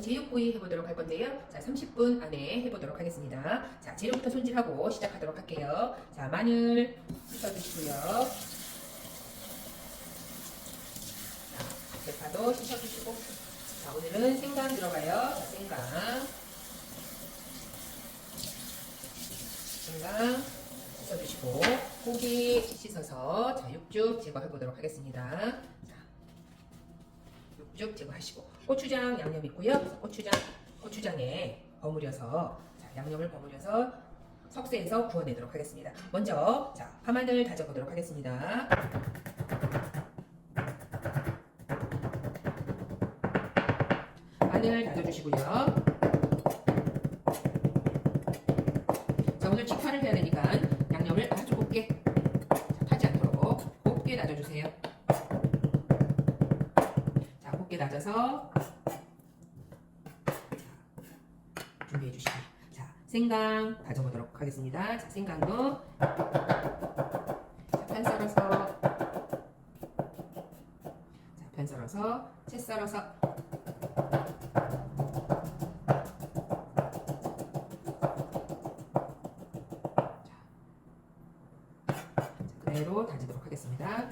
오늘은 제육구이 해보도록 할 건데요. 자, 30분 안에 해보도록 하겠습니다. 자, 재료부터 손질하고 시작하도록 할게요. 자, 마늘 씻어주시고요. 자, 대파도 씻어주시고. 자, 오늘은 생강 들어가요. 자, 생강. 생강 씻어주시고 고기 씻어서 자, 육즙 제거해 보도록 하겠습니다. 자, 육즙 제거하시고 고추장 양념 있고요. 고추장 고추장에 버무려서 자, 양념을 버무려서 석쇠에서 구워내도록 하겠습니다. 먼저 자, 파마늘 다져보도록 하겠습니다. 마늘 다져주시고요. 자, 오늘 직화를 해야 되니까 자, 자, 준비해 주시고요. 자, 생강 다져보도록 하겠습니다. 자, 생강도 자, 편 썰어서 자, 편 썰어서 채 썰어서 그대로 다지도록 하겠습니다.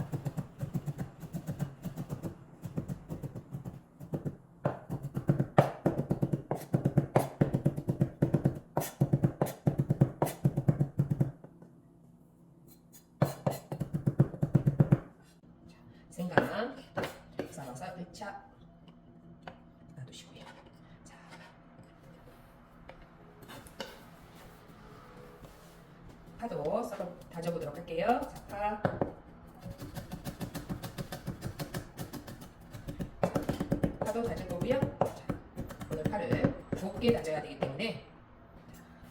파도 다질 거고요. 자, 오늘 파를 곱게 다져야 되기 때문에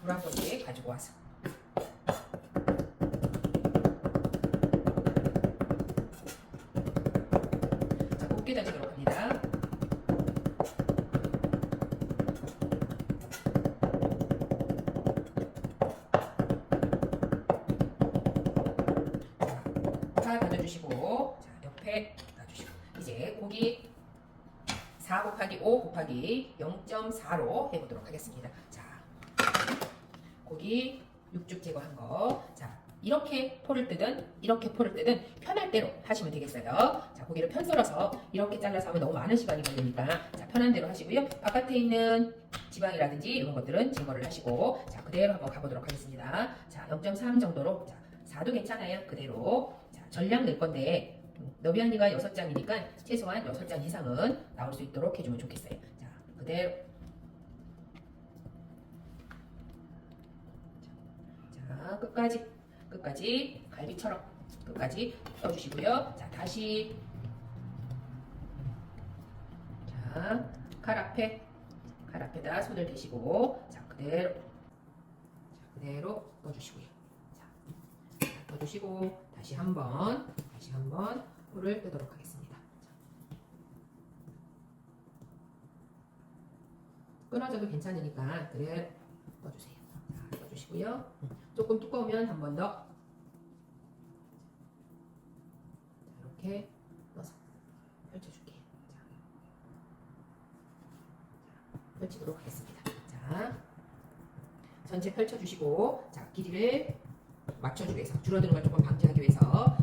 물 한 번씩 가지고 와서 자, 곱게 다지도록 합니다. 자, 파 다져주시고 자, 옆에 놔주시고 이제 고기 4 곱하기 5 곱하기 0.4로 해보도록 하겠습니다. 자, 고기 육즙 제거한 거. 자, 이렇게 포를 뜨든 이렇게 포를 뜨든 편할 대로 하시면 되겠어요. 자, 고기를 편 썰어서 이렇게 잘라서 하면 너무 많은 시간이 걸리니까 자, 편한 대로 하시고요. 바깥에 있는 지방이라든지 이런 것들은 제거를 하시고 자, 그대로 한번 가보도록 하겠습니다. 자, 0.3 정도로 자, 4도 괜찮아요. 그대로 자, 전량 낼 건데 음, 너비 한이가 6장이니까 최소한 6장 이상은 나올 수 있도록 해주면 좋겠어요. 자, 그대로 자, 끝까지 끝까지 갈비처럼 끝까지 떠주시고요. 자, 다시 자, 칼 앞에 칼 앞에다 손을 대시고 자, 그대로 자, 그대로 떠주시고요. 자, 떠주시고 다시 한 번 다시 한번 불을 끄도록 하겠습니다. 자. 끊어져도 괜찮으니까 그대로 떠주세요. 자, 떠주시고요. 조금 두꺼우면 한 번 더. 이렇게 넣어서 펼쳐줄게요. 자, 자, 펼치도록 하겠습니다. 자, 전체 펼쳐주시고, 자, 길이를 맞춰주기 위해서, 줄어드는 걸 조금 방지하기 위해서,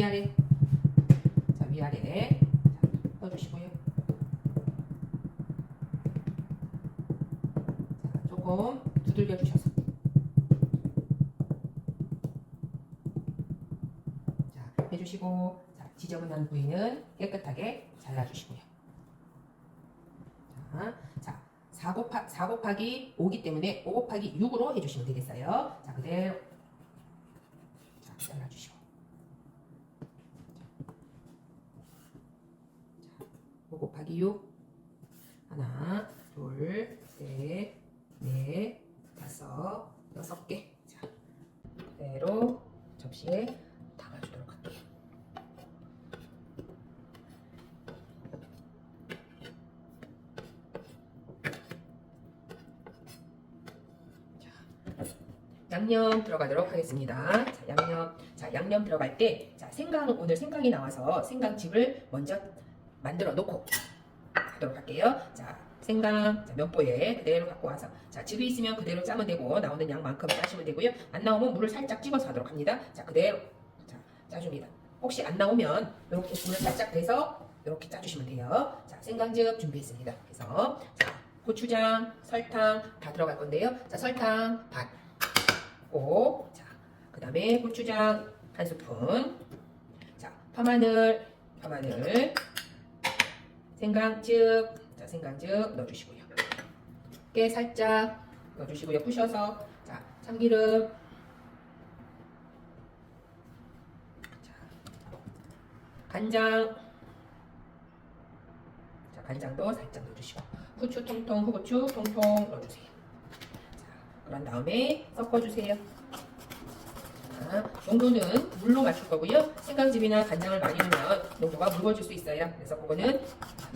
위아래. 자, 위아래. 자, 떠주시고요. 자, 조금 두들겨 주셔서. 자, 해주시고. 자, 지저분한 부위는 깨끗하게 잘라주시고요. 자, 자, 4 곱하, 4 곱하기 5기 때문에 5 곱하기 6으로 해주시면 되겠어요. 자, 그대로. 하나, 둘, 셋, 넷, 다섯, 여섯 개. 자, 그대로 접시에 담아주도록 할게요. 양념 들어가도록 하겠습니다. 자, 양념. 자, 양념 들어갈 때, 자, 생강, 오늘 생강이 나와서 생강즙을 먼저 만들어 놓고, 하도록 할게요. 자, 생강, 자, 면보에 그대로 갖고 와서, 자, 즙이 있으면 그대로 짜면 되고, 나오는 양만큼 짜시면 되고요. 안 나오면 물을 살짝 찍어서 하도록 합니다. 자, 그대로, 자, 짜줍니다. 혹시 안 나오면, 이렇게 물을 살짝 대서, 이렇게 짜주시면 돼요. 자, 생강즙 준비했습니다. 그래서, 자, 고추장, 설탕 다 들어갈 건데요. 자, 설탕 반. 고, 자, 그 다음에 고추장 한 스푼. 자, 파마늘, 파마늘. 생강즙, 자, 생강즙 넣어주시고요. 깨 살짝 넣어주시고요. 부셔서, 자, 참기름. 자, 간장. 자, 간장도 살짝 넣어주시고. 후추 통통, 후고추 통통 넣어주세요. 자, 그런 다음에 섞어주세요. 자, 농도는 물로 맞출 거고요. 생강즙이나 간장을 많이 넣으면 농도가 묽어질 수 있어요. 그래서 그거는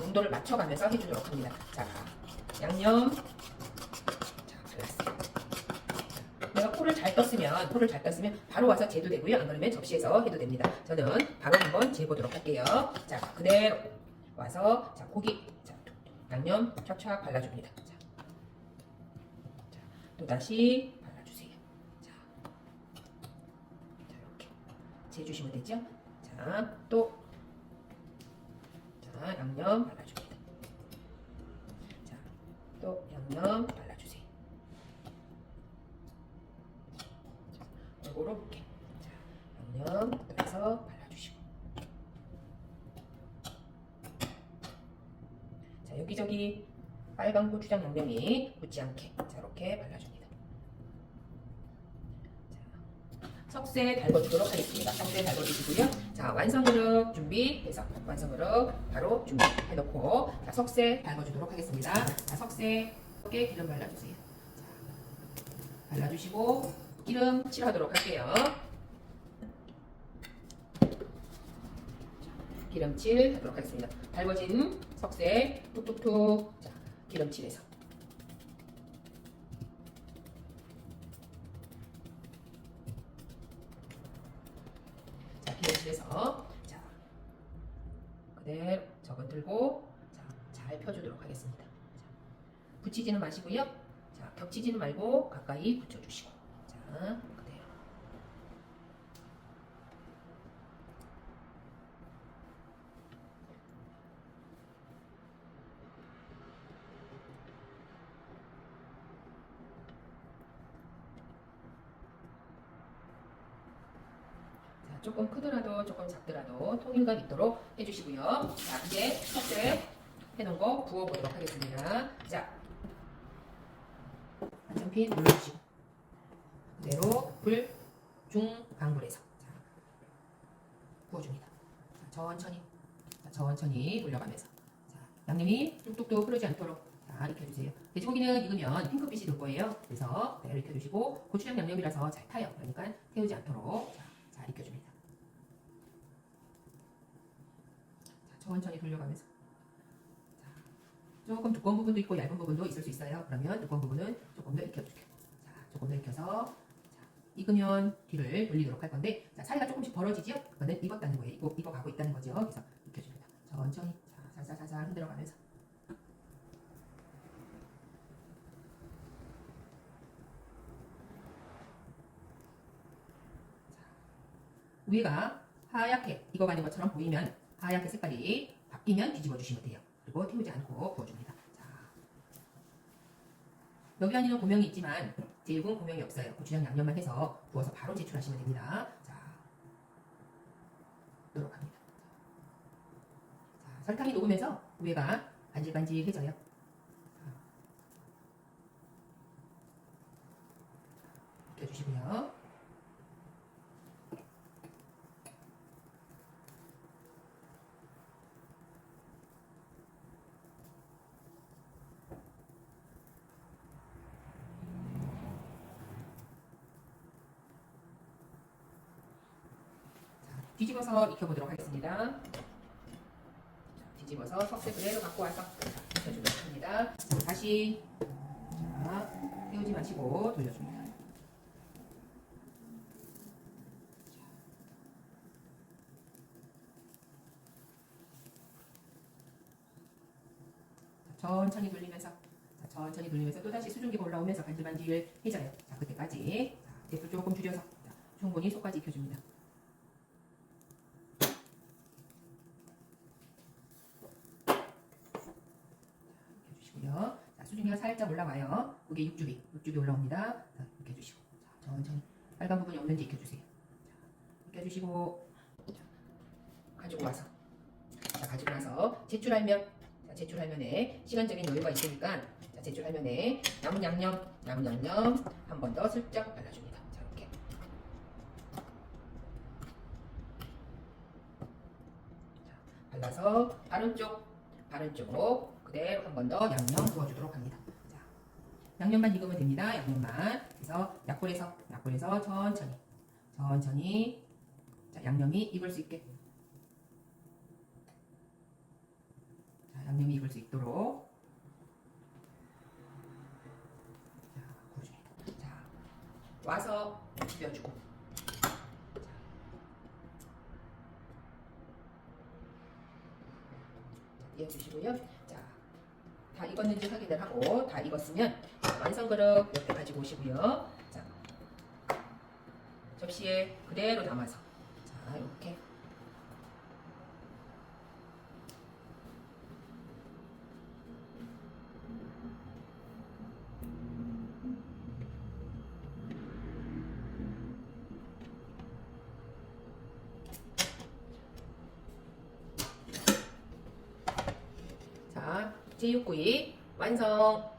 농도를 맞춰가면서 해주도록 합니다. 자, 양념. 자, 발랐어요. 내가 포를 잘 떴으면, 포를 잘 떴으면 바로 와서 재도 되고요. 안 그러면 접시에서 해도 됩니다. 저는 바로 한번 재보도록 할게요. 자, 그대로 와서, 자, 고기, 자, 양념 촥촥 발라줍니다. 자, 자, 또 다시 발라주세요. 자, 자 이렇게 재주시면 되죠. 자, 또, 자, 양념 발라줍니다. 자, 또 양념 발라주세요. 자, 요렇게. 자, 양념 더해서 발라주시고. 자, 여기저기 빨간 고추장 양념이 묻지 않게 자, 이렇게 발라줍니다. 자, 석쇠 달궈주도록 하겠습니다. 석쇠 달궈주시고요. 자, 완성 그릇 준비해서 완성 그릇 바로 준비해놓고 자, 석쇠 달궈주도록 하겠습니다. 자, 석쇠 에 기름 발라주세요. 자, 발라주시고 기름 칠하도록 할게요. 기름칠 하도록 하겠습니다. 달궈진 석쇠 툭툭툭 자, 기름칠해서 자, 기름칠해서 자, 그대로 저건 들고 자, 잘 펴주도록 하겠습니다. 자, 붙이지는 마시고요. 자, 겹치지는 말고 가까이 붙여주시고 자, 그대로 자, 조금 크더라도 조금 작더라도 통일감 있도록 해주시고요. 자, 이제 석쇠 해놓은 거 부어보도록 하겠습니다. 자, 한정핀 눌러주시고 그대로 불 중강불에서 자, 부어줍니다. 자, 천천히, 자, 천천히 돌려가면서 자, 양념이 뚝뚝뚝 흐르지 않도록 자, 익혀주세요. 돼지고기는 익으면 핑크빛이 돌 거예요. 그래서 그대로 익혀주시고 고추장 양념이라서 잘 타요. 그러니까 태우지 않도록 자, 천천히 돌려가면서 자, 조금 두꺼운 부분도 있고 얇은 부분도 있을 수 있어요. 그러면 두꺼운 부분은 조금 더 익혀줄게요. 자, 조금 더 익혀서 자, 익으면 뒤를 돌리도록 할 건데 자, 사이가 조금씩 벌어지죠? 그거는 익었다는 거예요. 익어, 익어가고 있다는 거죠. 그래서 익혀줍니다. 천천히 자, 살살살살 흔들어가면서 위가 하얗게 익어가는 것처럼 보이면 하얗게 색깔이 바뀌면 뒤집어 주시면 돼요. 그리고 태우지 않고 부어줍니다. 자, 여기 안에는 고명이 있지만 제육은 고명이 없어요. 고추장 양념만 해서 부어서 바로 제출하시면 됩니다. 자, 넣도록 합니다. 자, 설탕이 녹으면서 위가 반질반질해져요. 뒤집어서 익혀보도록 하겠습니다. 뒤집어서 석쇠 그대로 네 갖고 와서 익혀주겠습니다. 다시 자, 태우지 마시고 돌려줍니다. 천천히 돌리면서 자, 천천히 돌리면서 또다시 수증기가 올라오면서 반질반질 해져요. 자, 그때까지 자, 대표 조금 줄여서 자, 충분히 속까지 익혀줍니다. 그게 육즙이, 육즙이 올라옵니다. 자, 익혀주시고 자, 천천히 빨간 부분이 없는지 익혀주세요. 자, 익혀주시고 자, 가지고 와서 자, 가지고 와서 제출할 면 자, 제출할 면에 시간적인 여유가 있으니까 자, 제출할 면에 남은 양념 남은 양념 한 번 더 슬쩍 발라줍니다. 자, 이렇게 자, 발라서 바른 쪽 바른 쪽 그대로 한 번 더 양념 부어주도록 합니다. 자, 양념만 익으면 됩니다. 양념만 그래서 약불에서 약불에서 천천히 천천히 자, 양념이 익을 수 있게 자, 양념이 익을 수 있도록 자, 구워줍니다. 자, 와서 비벼주고 자, 띄워주시고요. 익었는지 확인을 하고 다 익었으면 완성 그릇 옆에 가지고 오시고요. 자, 접시에 그대로 담아서 자, 이렇게 제육구이 완성.